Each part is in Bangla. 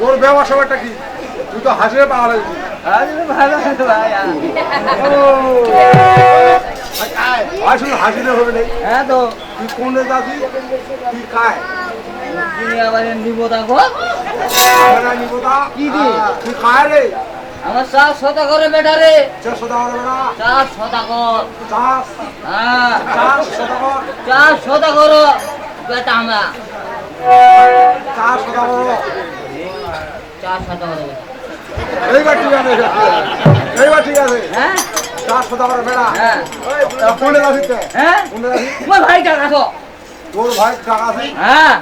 তোর ব্যবসা ব্যাপারটা কি? তুই তো হাসিয়ে পাওয়া আসলে হাসিলে হবে না। হ্যাঁ তো। তুই কোন যাচ্ছি তুই কায় আবার নিব দেখো আমরা তা কি দি? তুই কায় রে? আমার চার শতা করে বেটা রে। চারশো টাকা দেবে না চার শতা কর। চাষ। হ্যাঁ। চারশো টাকা চার শতা করো বেটা আমরা। চারশো টাকা চার শতা করে বেটা। এইবার ঠিক আছে। এইবার ঠিক আছে। হ্যাঁ? চারশো টাকা বেড়া হ্যাঁ। কোনে যাচ্ছিস হ্যাঁ? কোনে যাচ্ছিস তোমার ভাই টাকা তো তোর ভাই টাকা আছে? হ্যাঁ।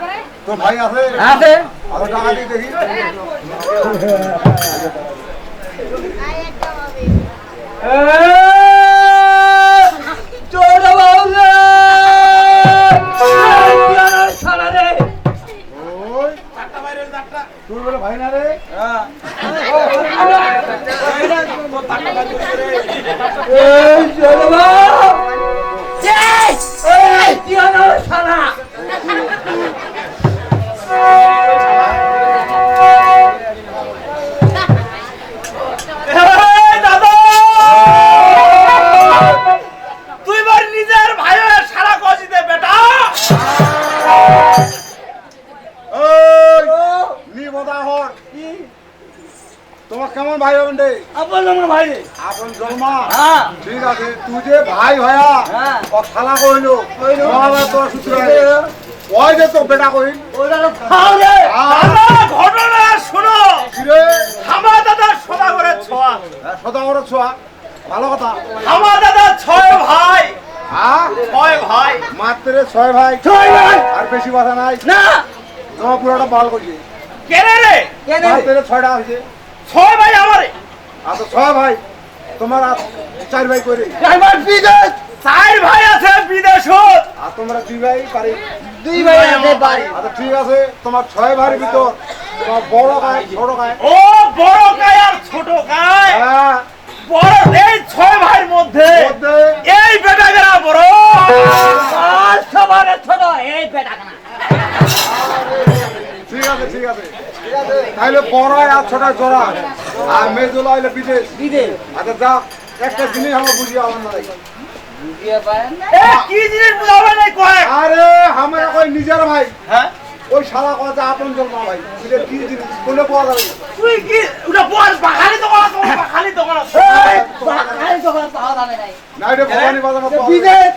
তোর ভাই আছে? আছে। আর টাকা দিয়ে দেখি চোর বাবু সারা রে ওই তোর বলে ভাই না রে এই বাবু এই কি হলো সারা কইলো কইলো। সূত্র ওই যে তো বেটা কইল ওটা তো খাও রে। ঘটনা শোনো। কিরে আমার দাদা সদা করে ছোয়া। সদা বড় ছোয়া। ভালো কথা। আমার দাদা ছয় ভাই। হ্যাঁ ছয় ভাই। মাত্র ছয় ভাই। ছয় ভাই। আর বেশি কথা নাই। না। তোমার পুরোটা বল করছি কেনে রে? কেন? মাত্র ছয়টা আছে। ছয় ভাই আমারে। আর তো ছয় ভাই। তোমার চার ভাই করে আমার বিদেশ চার ভাই আছে বিদেশত। আর তোমরা দুই ভাই পারি দুই ভাই আছে বাড়ি। আচ্ছা ঠিক আছে তোমার ছয় ভাইয়ের ভিতর তোমার বড় গায়ে ছোট গায়ে ও বড় গায় আর ছোট গায় হ্যাঁ। বড় এই ছয় ভাইয়ের মধ্যে এই বড়। আর সবার ছোট এই ঠিক আছে ঠিক আছে। তাহলে বড় আর ছোট জোড়া। আর মেজুলা হইলে বিদেশ। বিদেশ। আচ্ছা যা একটা জিনিস আমার বুঝিয়ে আমার কি জিনিস বুঝাবে নাই কয় আরে আমার কই নিজের ভাই। হ্যাঁ? ওই শালা কথা আপন জন্ম ভাই। এটা কি জিনিস? কোনে পাওয়া যাবে? তুই কি ওটা বল বাখালি তো করা তোমার তো এই বাঙালি যখন পাওয়া যাবে নাই। না এটা ভবানী বাজার মতো বিদেশ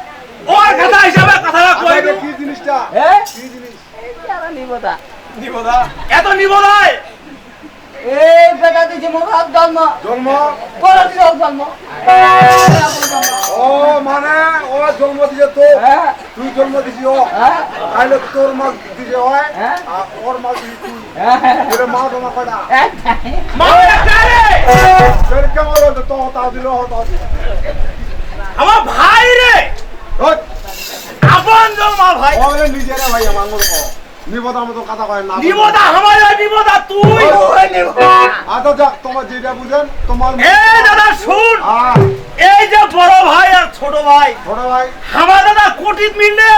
ওর কথা হিসাবে কথাটা কই। কি জিনিসটা? হ্যাঁ? কি জিনিস? যারা নিবদা এত নিব নাই এই বেটা দিছে মোর জন্ম। জন্ম? দিছে জন্ম। ও মানে ও জন্ম দিছে তো। হ্যাঁ। তুই জন্ম দিছি ও। হ্যাঁ। তাহলে তোর মাল দিছে হয়? হ্যাঁ। আর ওর মাল দিছি তুই। হ্যাঁ। তোর মা তোমার তোর কেমন হতো তো দিল হতো আমার ভাই রে! আপন জন্মা ভাই। ওরে নিজেরা ভাই আমার মতো কও নিবদার মতো কথা কয় না। নিবদা আমার নিবদা তুই আচ্ছা। যা তোমার যেটা বুঝেন তোমার এ দাদা শুন। আর এই যে বড় ভাই আর ছোট ভাই। ছোট ভাই। আমার দাদা কোটি মিলে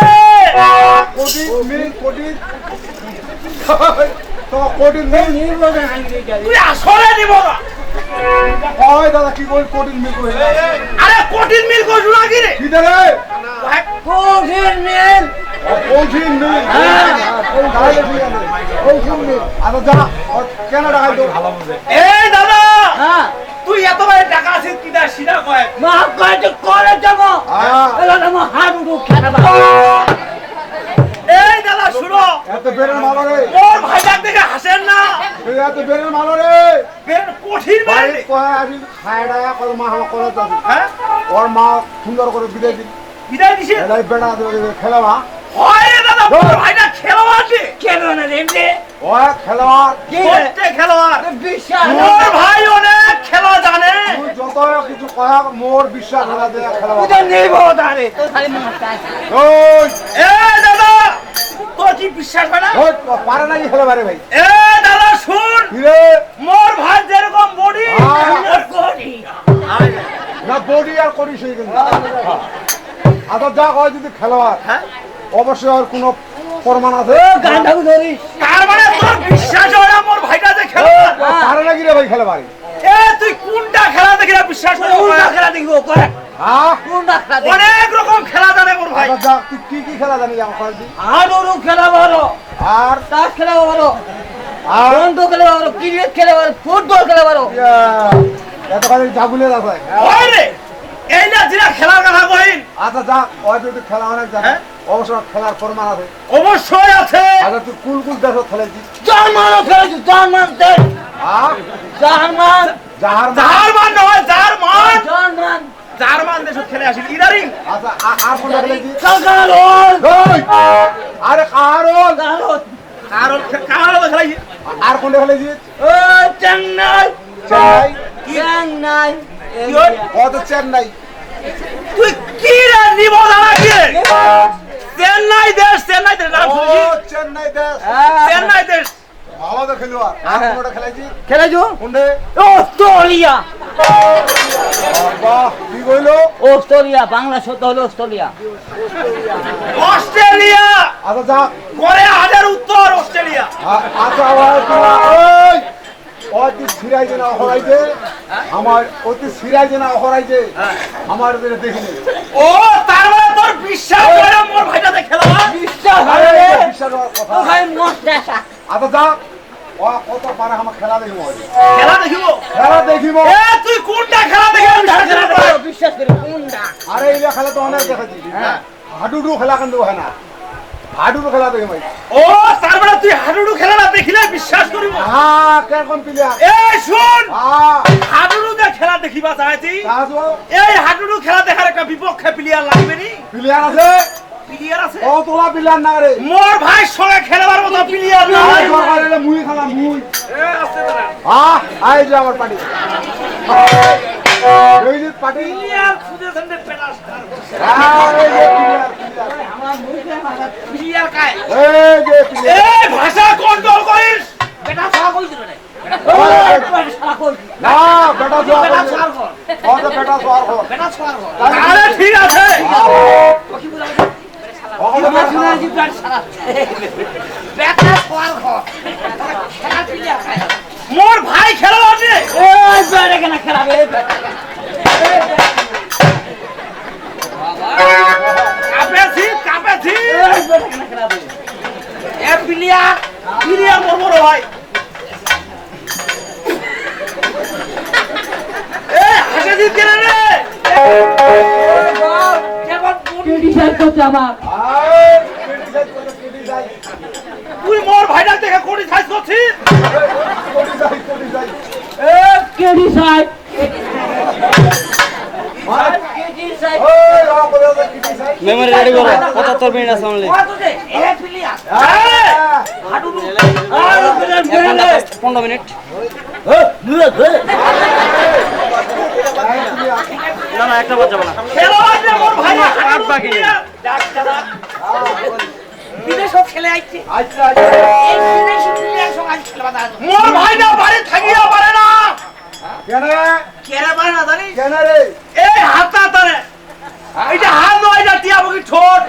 কোটি মিল কোটি তোমার কোটি মিল। তুই আসলে নিবদা ওই দাদা কি কই কোটি মিল কই? আরে কোটি মিল কইছু নাকি রে? কি রে কোভিড মিল। কোটি মিল? হ্যাঁ। তাহলে ঠিক আছে। মিল। আচ্ছা যা কেন টাকা তো? ভালো এই দাদা! হ্যাঁ। তুই এত ভাই টাকা আছে কিনা সিধা কয়? মা কয়েছে করে যাব হ্যাঁ। এলো না উঠু খেলা এই দাদা শুনো। এত বেরের মালো রে। ওর ভাইটার দেখে হাসেন না। এত বেরের মালো রে। বের কঠিন বাড়ি মানে কয় আজি খায় ডায়া কত মা আমার কলেজ যাবি হ্যাঁ? ওর মা সুন্দর করে বিদায় দিন বিদায় দিছে? এলাই বেটা দেবে খেলাবা। হয় রে দাদা ভাইটা খেলোয়াড় রে কেন না এমনি। ও খেলোয়াড় কি? প্রত্যেক খেলোয়াড়। বিশ্বাস। ওর ভাই অনেক খেলা জানে। তুই যত কিছু কয়া মোর বিশ্বাস খালি ওই। এই দাদা কি বিশ্বাস হয় না? পারে নাকি খেলাবারে ভাই। এ দাদা শুন। রে মোর ভাই যেরকম বডি হ্যাঁ। করি না বডি আর করিস কিন্তু আচ্ছা যা হয় যদি খেলোয়াড় হ্যাঁ? অবশ্যই আর কোনো প্রমাণ আছে? গানটাকে ধরিস। তার মানে তোর বিশ্বাস হয় না মোর ভাইটা যে খেলা পারে নাকি রে ভাই খেলে পারি এ তুই কোনটা খেলা দেখি না বিশ্বাস করে কোনটা খেলা দেখব করে। হ্যাঁ? কোনটা খেলা দেখব? অনেক রকম খেলা জানে মোর ভাই। আচ্ছা যা তুই কি কি খেলা জানিস আমার কাছে? হাডুডু খেলা ভালো আর? তাস খেলা ভালো আর? বন্ধু খেলা ভালো ক্রিকেট খেলা ভালো ফুটবল খেলা ভালো ইয়া, এতখানি জাগুলে আছে। ওই রে। এই না যেটা খেলার কথা কইন আচ্ছা যা ওই খেলা অনেক জানে হ্যাঁ? অবশ্য খেলার আছে। অবশ্যই আছে। আচ্ছা তুই কুল কুল দেশ খেলেছি। জার্মানও খেলেছি জার্মান দেশ। হ্যাঁ জার্মান। যাহার মা- যার মান নয় মান জার্মান। যার মান দেশ খেলে আসিল ইদারিং আচ্ছা আর কোনটা খেলেছি? ওই! আরে কারণ কারণ কারণ খেলাই আর কোনটা খেলেছি? ও চেন্নাই। চেন্নাই। চেন্নাই। কি? কত চেন্নাই। তুই কি রে নিব দাঁড়া কি? চেন্নাই দেশ চেন্নাই দেশ নাম শুনছি। চেন্নাই দেশ। চেন্নাই দেশ। আমাদের খেলোয়াড়। আর হ্যাঁ। কোনটা খেলেছি খেলেছো কোনটা? অস্ট্রেলিয়া। বাহ কি কইলো? অস্ট্রেলিয়া বাংলা শব্দ হলো অস্ট্রেলিয়া। অস্ট্রেলিয়া! আচ্ছা যা। করে হাজার উত্তর অস্ট্রেলিয়া। আচ্ছা ওই! অতি সিরাইছে না হরাইছে আমার অতি সিরাইছে না হরাইছে আমার এদের দেখিনি ও তার মানে তোর বিশ্বাস করে মোর ভাইটাতে খেলা বিশ্বাস আরে হয় বিশ্বাস কথা। ওখানে মস্তাসা আচ্ছা যা। ও কত পারে আমার খেলা দেখিব খেলা দেখিব? খেলা দেখিব। এ তুই কোনটা খেলা দেখিব? বিশ্বাস করে বিশ্বাস করে কোনটা? আরে এই খেলা তো অনেক দেখেছি হাডুডু খেলা কিন্তু হয় না। হাডুডু খেলা দেখি ভাই। ও তার মানে তুই হাডুডু খেলা না দেখিলে বিশ্বাস করিব? হ্যাঁ কেরকম প্লেয়ার এ শুন! হাডুডু দে খেলা দেখিবা চাইছি এই হাডুডু খেলা দেখার একটা বিপক্ষে প্লেয়ার লাগবে নি? প্লেয়ার আছে। প্লেয়ার আছে? ও তোলা প্লেয়ার না রে। মোর ভাই সঙ্গে খেলবার মতো প্লেয়ার আরে নাই দরকার হলে মুই খেলা মুই। এ আসতে দাঁড়া হ্যাঁ আই যে আমার পার্টি এই যে পার্টি প্লেয়ার খুঁজেছেন রে পেলাস এই যে প্লেয়ার প্লেয়ার আমার মুখে মাথা প্লেয়ার কায় এই যে এ প্লেয়ার ভাষা কন্ট্রোল করিস। বেটা বেটা সারা কইছিল না বেটা জোয়ার বেটা করছে। সারা কর ও বেটা জোয়ার কর বেটা সারা কর আরে ঠিক আছে। কি বলা বেটা শুনে বেটা সারা বেটা সারা কর খেলা প্লেয়ার খায় মোর ভাই খেলা আছে এই বেটা কেন খেলাবে? আমার তুই মোর ভাইটা দেখে কোটি সাইজ করছিস? বলে ওদের মেমোরি রেডি করো পঁচাত্তর মিনিট আছে অনলি হ্যাঁ, পনেরো মিনিট না না একটা বাদ যাবে না। খেলা ভাই আট বাকি খেলে আইছে আচ্ছা, আচ্ছা। এই বিদেশি আজ খেলবা মোর বাড়ি থাকিয়া পারে না। কেন? কেরে পারে না জানিস? কেন রে? এই হাতটা তারে। এইটা হাত নয় এটা টিয়া বকি ঠোঁট।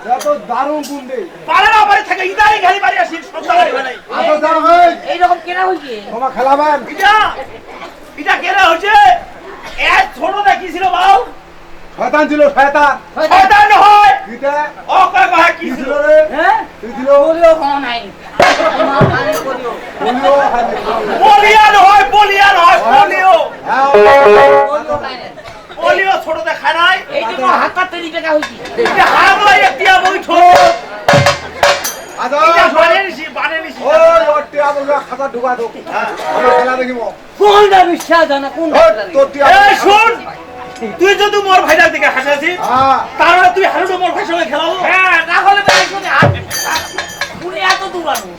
এটা তো দারুণ পারে না বাড়ি থাকে ইদারি বাড়ি আসি যাও ভাই কেনা তোমার খেলাবেন এটা এটা কেনা হচ্ছে? এক ছোট দেখিছিল বাউ? শয়তান ছিল শয়তান। শয়তান। হয়। দিতে ও কয় কয় কি কি ছিল? ছিল রে? হ্যাঁ? কি ছিল? বলিও কোনো নাই। বলিও বলিও বলিয়ান হয় বলিয়ান হয় পোলিও হ্যাঁ। বলিও নাই। ছোট দেখায় নাই। এই যে তোমার হাত পাতে দিতে হইছে। এটা হাত নয় এক টিয়া বকি ঠোঁট আচ্ছা এটা বানে নিছি বানে নিছি ওই ওর টিয়া খাতা ঢুকা ঢুক আমার খেলা দেখিব। কোনটা বিশ্বাস জানা কোন ওই, তোর টিয়া এই শুন তুই যদি মোর ভাইটার দিকে হাসাছিস তাহলে তার মানে তুই হারুটো মোর ভাইয়ের সঙ্গে খেলাবো। হ্যাঁ না হলে তাই শুনে পুরি এত দূরানো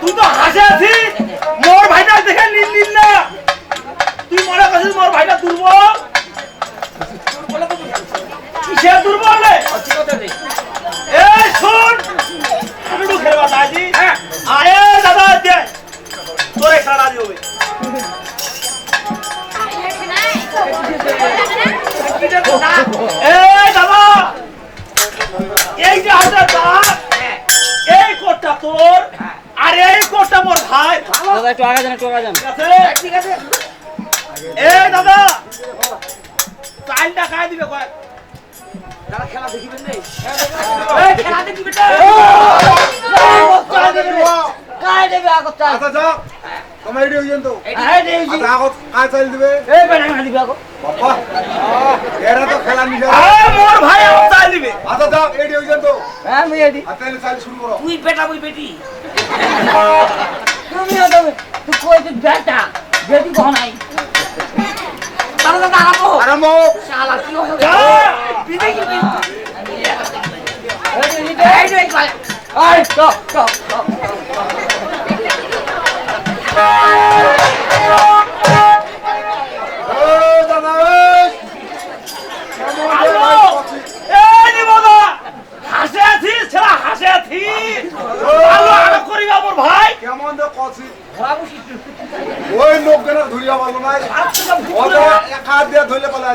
তুই তো হাসে আছিস মোর ভাইটার দেখে নিন আগত চাল আচ্ছা যাও তোমার এটি হইছেন তো দেই আচ্ছা আগত কাজ চাইল দিবে? এই বেটা না দিবে আগত বাবা। এরা তো খেলা নিছে আরে মোর ভাই আমার চাল দিবে। আচ্ছা যাও এটি হইছেন তো হ্যাঁ আমি এদি আর চাল শুরু করো তুই বেটা মুই বেটি তুমি হতো তুই কই তুই বেটা বেটি কহ নাই। তাহলে দাদা আরাম্ভ হোক। শালা কি হলো? বিদে কি এই এই তো তো তো ওই লোকজনের ধরিয়া পারল নাই। অত এক দিয়ে ধরলে পালা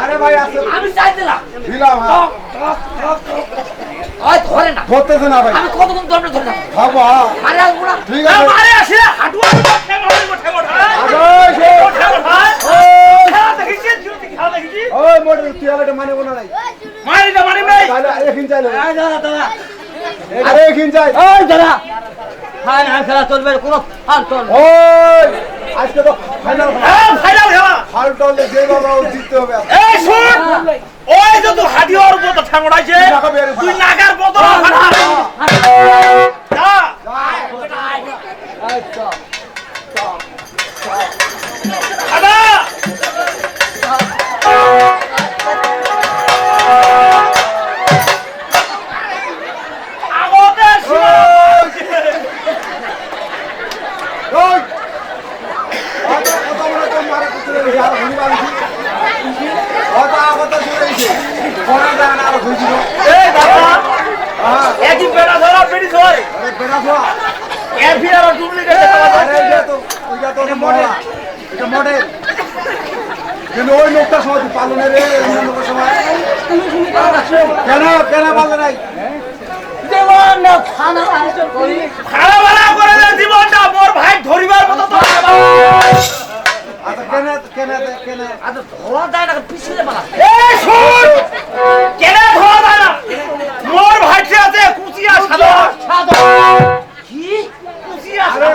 আরে ভাই না। আরে আমি চাই দিলাম। হ্যাঁ। ধরে না। ধরতেছে না ভাই। আমি কতক্ষণ ধরে ধরে না হ্যাঁ। আরে আলগুড়া ঠিক আছে। মারে আসে ঠেলা আরে খেলা আর কোনো না আরে না চলবে আজকে তো ফাইনাল ফাইনাল খেলা ডাউন যে বাবা জিততে হবে। এই শুন ওই যে তো হাডিওর মতো ঠাঙ্গড়াইছে তুই নাগার বদল না যা। কিন্তু ওই লোকটা সময় তুই পালো না রে লোকের সময় কেন কেন পালো নাই? না খানা ভাড়া করে। জীবনটা মোর ভাই ধরিবার মতো আচ্ছা কেন কেন কেন? আজ ধরা দেয় না পিছলে বালা। এই শুন! কেনে ধরা যায় না মোর ভাইটি আছে কুচিয়া সাদা সাদা কি? কুচিয়া আরে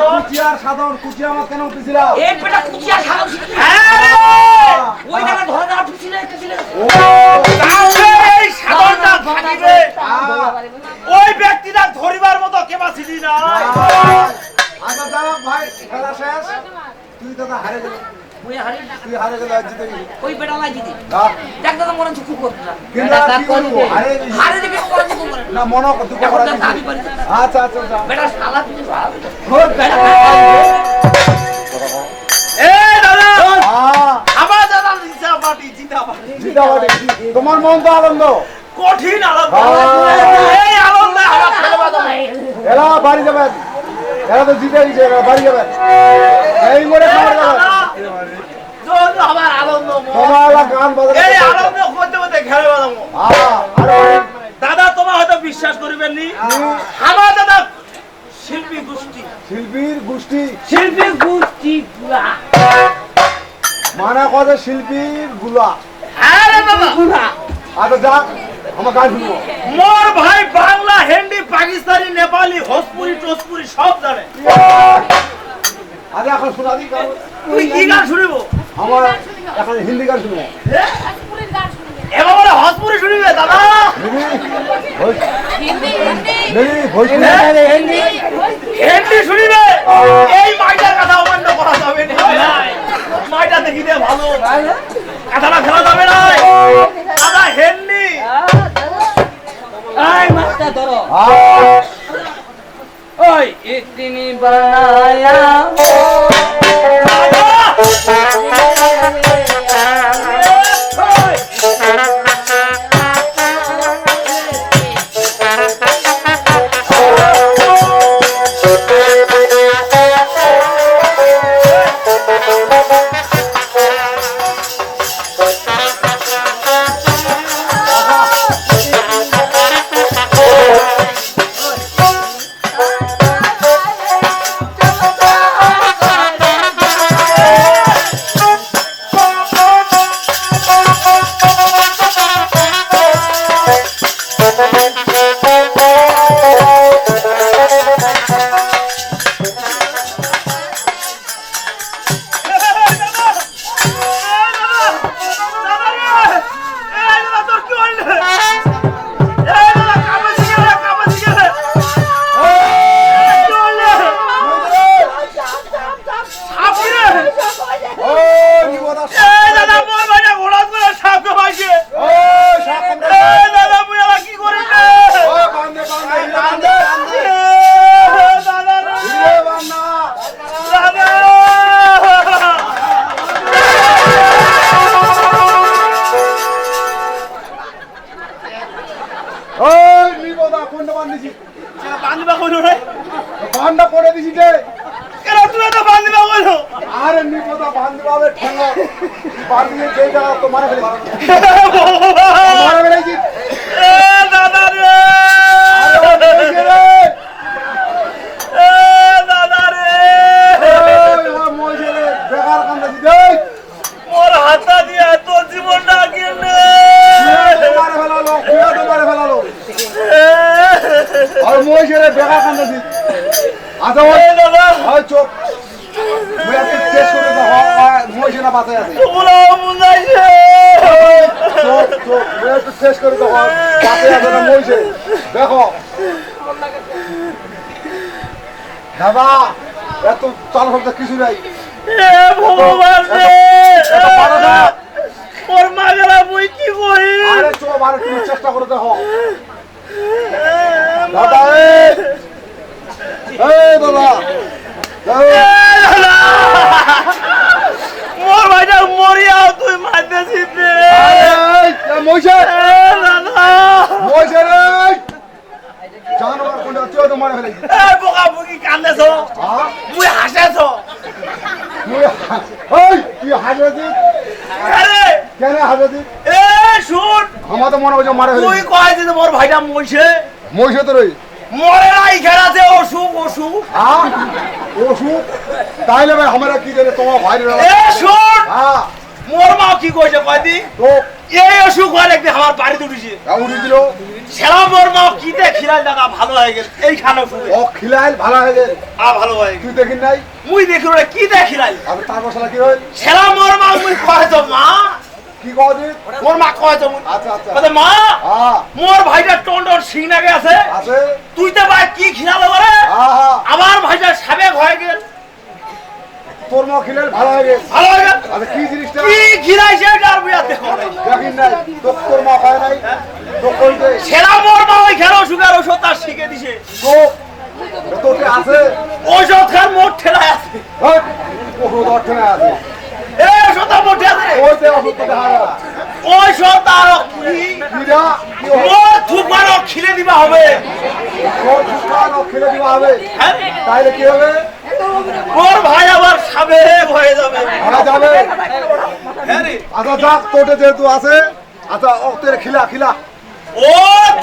সাদা কুচিয়ার কুচিয়া আমার কেন উঠেছিল? এই বেটা কুচিয়া সাদা হ্যাঁ ওই জায়গা ধরা দেওয়া পিছলে পিছলে তাহলে এই সাদরটা থাকিবে ওই ব্যক্তিটা ধরিবার মতো কেবা ছিলি না? আচ্ছা যাও ভাই খেলা শেষ। তুই তো হারে গেলি। হারি তুই হারে গেলে জিতে ওই বেটা লাই হ্যাঁ। দেখ দাদা মনে করতে না হারে হারে মনে করে না মনে করা আচ্ছা আচ্ছা বেটা বেটা দাদা! হ্যাঁ, আমার দাদা। তোমার মন তো আনন্দ। কঠিন আনন্দ। এই আনন্দে আমার খেলবা দাও এরা বাড়ি যাবেন এরা তো জিতে গেছে এরা বাড়ি যাবেন এই করে খাবার যাবেন দাদা তোমার হয়তো বিশ্বাস করিবেন আমার দাদা শিল্পী গোষ্ঠী। শিল্পীর গোষ্ঠী। শিল্পীর গোষ্ঠী গুলা। মানা কথা শিল্পীরগুলা? আচ্ছা, মোর ভাই বাংলা হিন্দি পাকিস্তানি নেপালি ভোজপুরি টোজপুরি সব জানে। আরে এখন শোনা দি গান। তুই কি গান শুনিব? আমার এখন হিন্দি গান শুনব এবার বলে দাদা। হিন্দি শুনিবে এই মাইটার কথা অমান্য করা যাবে না। মাইটা দেখি দে ভালো। কথাটা ফেলা যাবে না। দাদা হিন্দি। এই মাছটা ধরো। ওই ইতনি বানায়া Thank you. আর মইছে রে বেকার কান্দাছি আচ্ছা ওই দাদা। ওই চোখ। মুই আজকে টেস্ট করে তো মইছে না বাঁচাই আছে। তোমরা বুঝাইছে চোখ চোখ। মুই একটু টেস্ট করে তো বাঁচাই আছে না মইছে দেখো। দাদা এত চাল শব্দ কিছু নাই। এ ভগবান রে। ওর মুই কি করি? আরে চোখ আরে তুমি চেষ্টা করে দেখো। দাদা এই দাদা মোর ভাইটা মরিয়াও তুই মারতেছিস রে। এ দাদা। রে জানোয়ার কোনটা তুই তো মারা ফেলেছি এ বোকা বুকি কান্দেছ। হ্যাঁ মুই হাসেছ। মুই ওই তুই হাজরাতি আরে কেন হাজরাতি এ শুন। আমার তো মনে হচ্ছে মারা তুই ফেলেছি কয় যে মোর ভাইটা মইছে মইছে তো রই। মরে নাই খেলাতে অসুখ অসুখ। হ্যাঁ ওষুধ তাইলে ভাই আমরা কি করে তোমার ভাই এ শুন! হ্যাঁ মোর মা কি কইছে কয়দি? তো? এই অসুখ একদিন আমার বাড়িতে উঠেছে। উঠে দিল? সেরা মোর মা কিতে খিলাল টাকা ভালো হয়ে গেল। এইখানে শুনে। ও খিলাইল ভালো হয়ে গেল। আ ভালো হয়ে গেল। তুই দেখিন নাই? মুই দেখি রে কি দে খিলাল। আর তারপর সালা কি হই সেরা মোর মা মুই কয় তো মা? কি কদিন মোর মা কয় তো আচ্ছা আচ্ছা। বলে মা হ্যাঁ। মোর ভাইটা টন টন সিং নাগে আছে। আছে। তুই তো ভাই কি খিলাল করে হ্যাঁ হ্যাঁ। আমার ভাইটা সাবেক হয়ে গেল। তোর মা খিলাইল ভালো হয়ে গেল। ভালো হয়ে গেল। আচ্ছা কি জিনিসটা কি খিলাইছে আর বুঝা দেখো নাই। দেখিন তো তোর মা পায় নাই। তো কইতে সেরা মোর মা ওই খেলো সুগার ওষুধ তার শিখে দিছে। তো তোকে আছে। ওষুধ খান মোট ঠেলায় আছে ওষুধ অর্থ আছে তার ওই তে ওষুধ তো দেখা যায় ওই সব তার কি? কিরা কি ওষুধ মোর থুপানো খিলে দিবা হবে। তোর খেলে দিবা হবে। হ্যাঁ? তাইলে কি হবে? মোর ভাই আবার সাবেক হয়ে যাবে। যাবে। হ্যাঁ? আচ্ছা যাক তোটে যেহেতু আছে আচ্ছা ও তোর খিলা খিলা। ও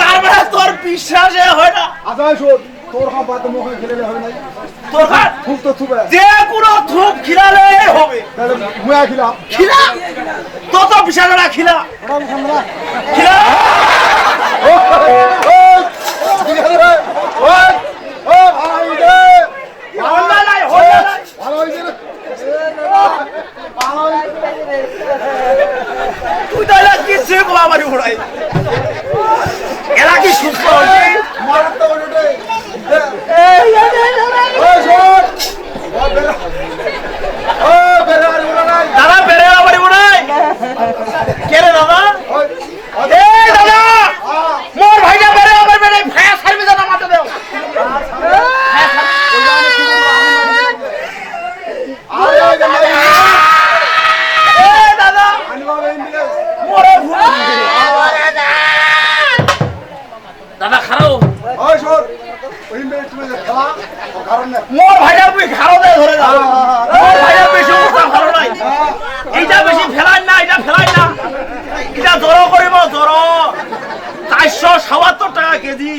তার মানে তোর বিশ্বাসে হয় না। আচ্ছা শোন। তুই যে কোনো হবে তাহলে তো ও ভালো তুই কি সে গোলা বাড়ি ঘোড়াই এরা কি সুস্থ হয়েছে মোর ভাইটার তুই খারো দেয় ধরে দাও মোর ভাইটার বেশি অবস্থা ভালো নাই। এইটা বেশি ফেলাই না এটা ফেলাই না। এটা জড়ো করিব জড়ো চারশো সাতাত্তর টাকা কেজি।